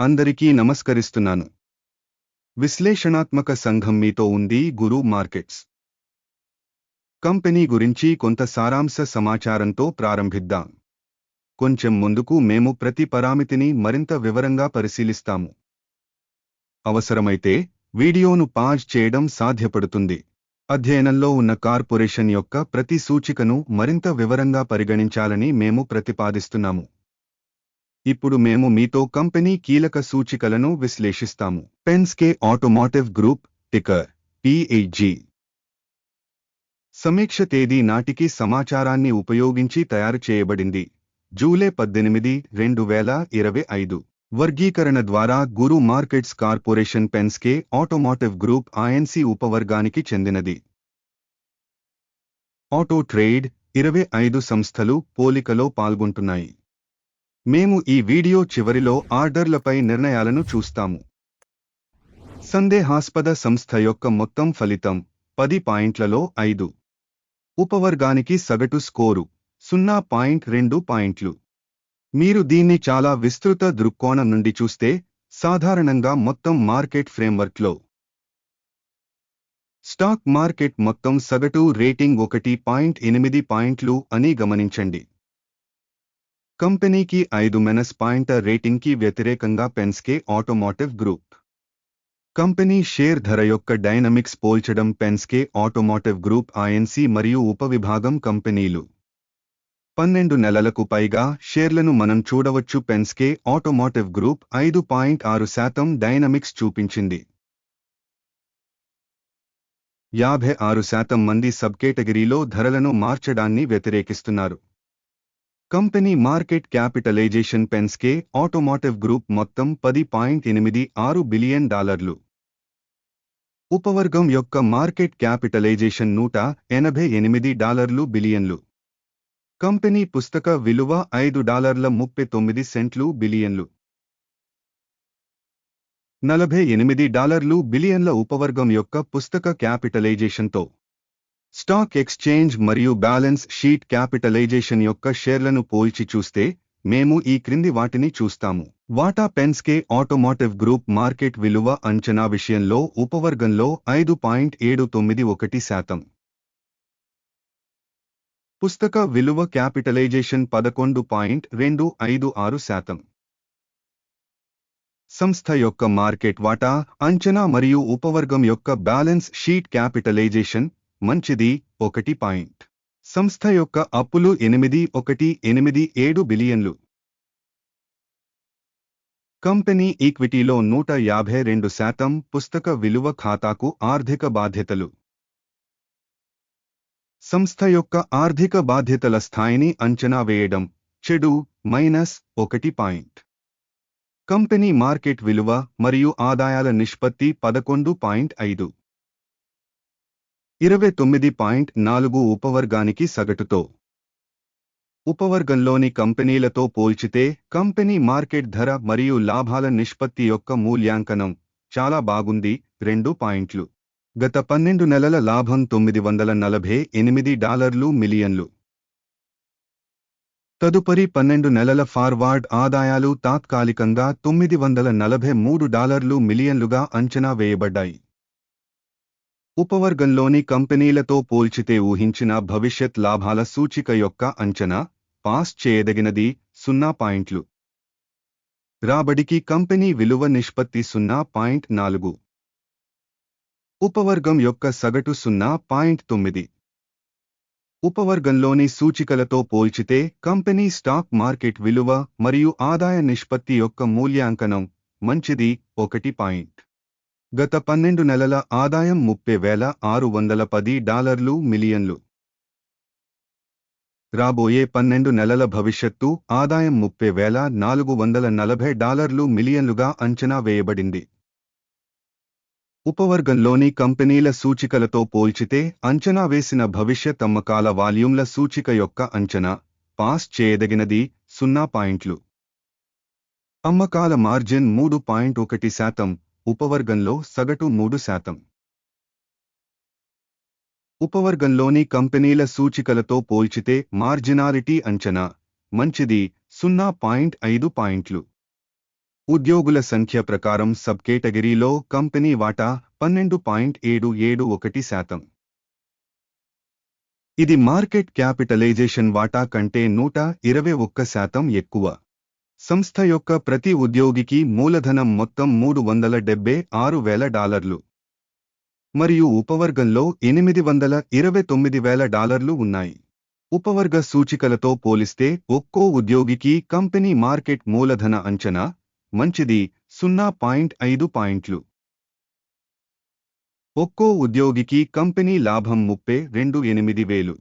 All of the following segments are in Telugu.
అందరికీ నమస్కరిస్తున్నాను. విశ్లేషణాత్మక సంఘం మీతో ఉంది గురు మార్కెట్స్. కంపెనీ గురించి కొంత సారాంశ సమాచారంతో ప్రారంభిద్దాం. కొంచెం ముందుకు మేము ప్రతి పరామితిని మరింత వివరంగా పరిశీలిస్తాము. అవసరమైతే వీడియోను పాజ్ చేయడం సాధ్యపడుతుంది. అధ్యయనంలో ఉన్న కార్పొరేషన్ యొక్క ప్రతి సూచికను మరింత వివరంగా పరిగణించాలని మేము ప్రతిపాదిస్తున్నాము. ఇప్పుడు మేము మీతో కంపెనీ కీలక సూచికలను విశ్లేషిస్తాము. Penske Automotive Group ticker PAG సమీక్ష తేదీ నాటికి సమాచారాన్ని ఉపయోగించి తయారు చేయబడింది. జూలై పద్దెనిమిది రెండు వేల ఇరవై ఐదు. వర్గీకరణ ద్వారా Guru markets corporation Penske automotive group INC ఉపవర్గానికి చెందినది. ఆటో ట్రేడ్ ఇరవై ఐదు సంస్థలు పోలికలో పాల్గొంటున్నాయి. మేము ఈ వీడియో చివరిలో ఆర్డర్లపై నిర్ణయాలను చూస్తాము. సందేహాస్పద సంస్థ యొక్క మొత్తం ఫలితం పది పాయింట్లలో ఐదు. ఉపవర్గానికి సగటు స్కోరు సున్నా పాయింట్ రెండు పాయింట్లు. మీరు దీన్ని చాలా విస్తృత దృక్కోణం నుండి చూస్తే సాధారణంగా మొత్తం మార్కెట్ ఫ్రేమ్వర్క్లో. స్టాక్ మార్కెట్ మొత్తం సగటు రేటింగ్ ఒకటి పాయింట్ ఎనిమిది పాయింట్లు అని గమనించండి. కంపెనీకి ఐదు మెనస్ పాయింట్ రేటింగ్కి వ్యతిరేకంగా Penske automotive group. Company share ధర యొక్క డైనమిక్స్ పోల్చడం పెన్స్కే ఆటోమోటివ్ గ్రూప్ ఐఎన్సీ మరియు ఉపవిభాగం కంపెనీలు. పన్నెండు నెలలకు పైగా షేర్లను మనం చూడవచ్చు పెన్స్కే ఆటోమోటివ్ గ్రూప్ ఐదు పాయింట్ ఆరు శాతం డైనమిక్స్ చూపించింది. యాభై ఆరు శాతం మంది సబ్ కేటగిరీలో ధరలను మార్చడాన్ని వ్యతిరేకిస్తున్నారు. Company market capitalization Penske automotive group మొత్తం పది పాయింట్ ఎనిమిది ఆరు బిలియన్ డాలర్లు. ఉపవర్గం యొక్క మార్కెట్ క్యాపిటలైజేషన్ నూట ఎనభై ఎనిమిది డాలర్లు బిలియన్లు. కంపెనీ పుస్తక విలువ ఐదు డాలర్ల ముప్పై తొమ్మిది సెంట్లు బిలియన్లు. నలభై ఎనిమిది డాలర్లు బిలియన్ల ఉపవర్గం యొక్క పుస్తక క్యాపిటలైజేషన్తో. స్టాక్ ఎక్స్చేంజ్ మరియు బ్యాలెన్స్ షీట్ క్యాపిటలైజేషన్ యొక్క షేర్లను పోల్చి చూస్తే మేము ఈ క్రింది వాటిని చూస్తాము. వాటా పెన్స్కే ఆటోమోటివ్ గ్రూప్ మార్కెట్ విలువ అంచనా విషయంలో ఉపవర్గంలో ఐదు పాయింట్ ఏడు తొమ్మిది ఒకటి శాతం. పుస్తక విలువ క్యాపిటలైజేషన్ పదకొండు పాయింట్ రెండు ఐదు ఆరు శాతం. సంస్థ యొక్క మార్కెట్ వాటా అంచనా మరియు ఉపవర్గం యొక్క బ్యాలెన్స్ షీట్ క్యాపిటలైజేషన్ మంచిది ఒకటి పాయింట్. సంస్థ యొక్క అప్పులు ఎనిమిది ఒకటి ఎనిమిది ఏడు బిలియన్లు. కంపెనీ ఈక్విటీలో నూట యాభై రెండు శాతం పుస్తక విలువ ఖాతాకు ఆర్థిక బాధ్యతలు. సంస్థ యొక్క ఆర్థిక బాధ్యతల స్థాయిని అంచనా వేయడం చెడు మైనస్ ఒకటి పాయింట్. కంపెనీ మార్కెట్ విలువ మరియు ఆదాయాల నిష్పత్తి పదకొండు పాయింట్ ఐదు. ఇరవై తొమ్మిది పాయింట్ నాలుగు ఉపవర్గానికి సగటుతో. ఉపవర్గంలోని కంపెనీలతో పోల్చితే కంపెనీ మార్కెట్ ధర మరియు లాభాల నిష్పత్తి యొక్క మూల్యాంకనం చాలా బాగుంది రెండు పాయింట్లు. గత పన్నెండు నెలల లాభం తొమ్మిది వందల నలభై ఎనిమిది డాలర్లు మిలియన్లు. తదుపరి పన్నెండు నెలల ఫార్వార్డ్ ఆదాయాలు తాత్కాలికంగా తొమ్మిది వందల నలభై మూడు డాలర్లు మిలియన్లుగా అంచనా వేయబడ్డాయి. ఉపవర్గంలోని కంపెనీలతో పోల్చితే ఊహించిన భవిష్యత్ లాభాల సూచిక యొక్క అంచనా పాస్ చేయదగినది సున్నా పాయింట్లు. రాబడికి కంపెనీ విలువ నిష్పత్తి సున్నా పాయింట్ నాలుగు. ఉపవర్గం యొక్క సగటు సున్నా పాయింట్ తొమ్మిది. ఉపవర్గంలోని సూచికలతో పోల్చితే కంపెనీ స్టాక్ మార్కెట్ విలువ మరియు ఆదాయ నిష్పత్తి యొక్క మూల్యాంకనం మంచిది ఒకటి పాయింట్. గత పన్నెండు నెలల ఆదాయం ముప్పై వేల ఆరు వందల పది డాలర్లు మిలియన్లు. రాబోయే పన్నెండు నెలల భవిష్యత్తు ఆదాయం ముప్పై వేల నాలుగు వందల నలభై డాలర్లు మిలియన్లుగా అంచనా వేయబడింది. ఉపవర్గంలోని కంపెనీల సూచికలతో పోల్చితే అంచనా వేసిన భవిష్యత్ అమ్మకాల వాల్యూమ్ల సూచిక యొక్క అంచనా పాస్ చేయదగినది సున్నా పాయింట్లు. అమ్మకాల మార్జిన్ మూడు పాయింట్ ఒకటి శాతం ఉపవర్గంలో సగటు మూడు శాతం. ఉపవర్గంలోని కంపెనీల సూచికలతో పోల్చితే మార్జినాలిటీ అంచనా మంచిది సున్నా పాయింట్ ఐదు పాయింట్లు. ఉద్యోగుల సంఖ్య ప్రకారం సబ్ కేటగిరీలో కంపెనీ వాటా పన్నెండు పాయింట్ ఏడు ఏడు ఒకటి శాతం. ఇది మార్కెట్ క్యాపిటలైజేషన్ వాటా కంటే నూట ఇరవై ఒక్క శాతం ఎక్కువ. సంస్థ యొక్క ప్రతి ఉద్యోగికి మూలధనం మొత్తం మూడు వందల డెబ్బై ఆరు వేల డాలర్లు. మరియు ఉపవర్గంలో ఎనిమిది వందల ఇరవై తొమ్మిది వేల డాలర్లు ఉన్నాయి. ఉపవర్గ సూచికలతో పోలిస్తే ఒక్కో ఉద్యోగికి కంపెనీ మార్కెట్ మూలధన అంచనా మంచిది సున్నా పాయింట్ ఐదు పాయింట్లు. ఒక్కో ఉద్యోగికి కంపెనీ లాభం ముప్పై రెండు ఎనిమిది వేలు.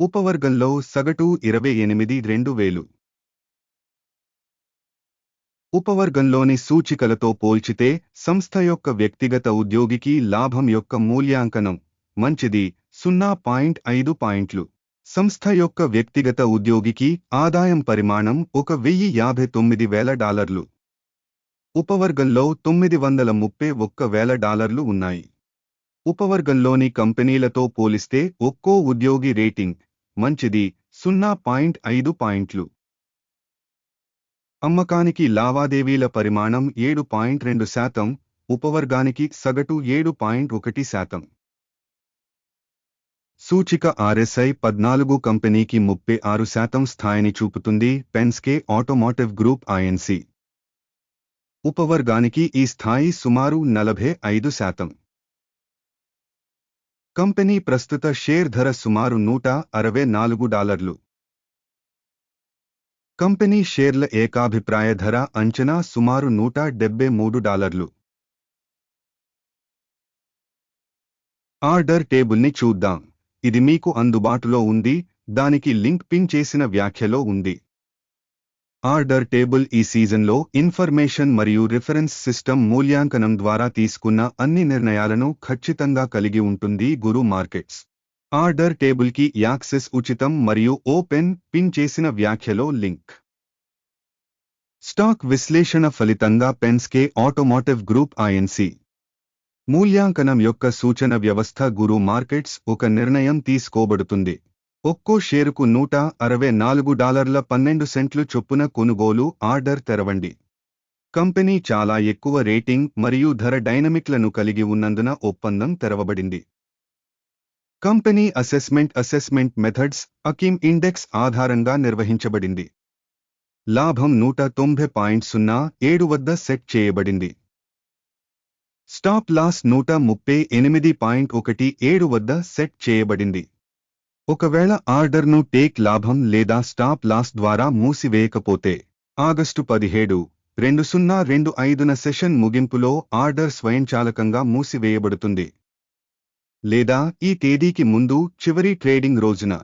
ఉపవర్గంలో సగటు ఇరవై ఎనిమిది రెండు వేలు. ఉపవర్గంలోని సూచికలతో పోల్చితే సంస్థ యొక్క వ్యక్తిగత ఉద్యోగికి లాభం యొక్క మూల్యాంకనం మంచిది సున్నా పాయింట్ ఐదు పాయింట్లు. సంస్థ యొక్క వ్యక్తిగత ఉద్యోగికి ఆదాయం పరిమాణం ఒక వెయ్యి యాభై తొమ్మిది వేల డాలర్లు. ఉపవర్గంలో తొమ్మిది వందల ముప్పై ఒక్క వేల డాలర్లు ఉన్నాయి. ఉపవర్గంలోని కంపెనీలతో పోలిస్తే ఒక్కో ఉద్యోగి రేటింగ్ మంచిది సున్నా పాయింట్ ఐదు పాయింట్లు. అమ్మకానికి లావాదేవీల పరిమాణం ఏడు పాయింట్ రెండు శాతం ఉపవర్గానికి సగటు ఏడు పాయింట్ ఒకటి శాతం. సూచిక ఆర్ఎస్ఐ పద్నాలుగు కంపెనీకి ముప్పై ఆరు శాతం స్థాయిని చూపుతుంది పెన్స్కే ఆటోమోటివ్ గ్రూప్ ఐఎన్సి ఉపవర్గానికి ఈ స్థాయి సుమారు నలభై ఐదు శాతం. కంపెనీ ప్రస్తుత షేర్ ధర సుమారు నూట అరవై నాలుగు డాలర్లు. కంపెనీ షేర్ల ఏకాభిప్రాయ ధర అంచనా సుమారు నూట డెబ్బై మూడు డాలర్లు. ఆర్డర్ టేబుల్ని చూద్దాం. ఇది మీకు అందుబాటులో ఉంది దానికి లింక్ పిన్ చేసిన వ్యాఖ్యలో ఉంది. ఆర్డర్ టేబుల్ ఈ సీజన్లో ఇన్ఫర్మేషన్ మరియు రిఫరెన్స్ సిస్టమ్ మూల్యాంకనం ద్వారా తీసుకున్న అన్ని నిర్ణయాలను ఖచ్చితంగా కలిగి ఉంటుంది గురు మార్కెట్స్. ఆర్డర్ టేబుల్కి యాక్సెస్ ఉచితం మరియు ఓపెన్ పిన్ చేసిన వ్యాఖ్యలో లింక్. స్టాక్ విశ్లేషణ ఫలితంగా పెన్స్కే ఆటోమోటివ్ గ్రూప్ ఐఎన్సి మూల్యాంకనం యొక్క సూచన వ్యవస్థ గురు మార్కెట్స్ ఒక నిర్ణయం తీసుకోబడుతుంది. ఒక్కో షేరుకు నూట అరవై నాలుగు డాలర్ల పన్నెండు సెంట్లు చొప్పున కొనుగోలు ఆర్డర్ తెరవండి. కంపెనీ చాలా ఎక్కువ రేటింగ్ మరియు ధర డైనమిక్లను కలిగి ఉన్నందున ఒప్పందం తెరవబడింది. కంపెనీ అసెస్మెంట్ అసెస్మెంట్ మెథడ్స్ అకిమ్ ఇండెక్స్ ఆధారంగా నిర్వహించబడింది. లాభం నూట తొంభై పాయింట్ సున్నా ఏడు వద్ద సెట్ చేయబడింది. స్టాప్ లాస్ నూట ముప్పై ఎనిమిది పాయింట్ ఒకటి ఏడు వద్ద సెట్ చేయబడింది. ఒకవేళ ఆర్డర్ను టేక్ లాభం లేదా స్టాప్ లాస్ ద్వారా మూసివేయకపోతే ఆగస్టు పదిహేడు రెండు సున్నా రెండు ఐదున సెషన్ ముగింపులో ఆర్డర్ స్వయంచాలకంగా మూసివేయబడుతుంది. లేదా ఈ తేదీకి ముందు చివరి ట్రేడింగ్ రోజున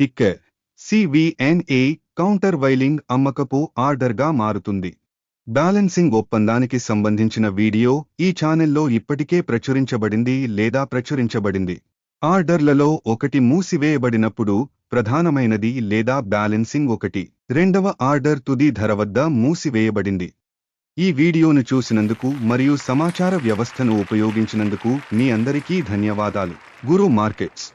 టిక్కర్ సివిఎన్ఏ కౌంటర్ వైలింగ్ అమ్మకపు ఆర్డర్గా మారుతుంది. బ్యాలెన్సింగ్ ఒప్పందానికి సంబంధించిన వీడియో ఈ ఛానెల్లో ఇప్పటికే ప్రచురించబడింది లేదా ప్రచురించబడింది. ఆర్డర్లలో ఒకటి మూసివేయబడినప్పుడు ప్రధానమైనది లేదా బ్యాలెన్సింగ్ ఒకటి. రెండవ ఆర్డర్ తుది ధర వద్ద మూసివేయబడింది. ఈ వీడియోను చూసినందుకు మరియు సమాచార వ్యవస్థను ఉపయోగించినందుకు మీ అందరికీ ధన్యవాదాలు. గురు మార్కెట్స్.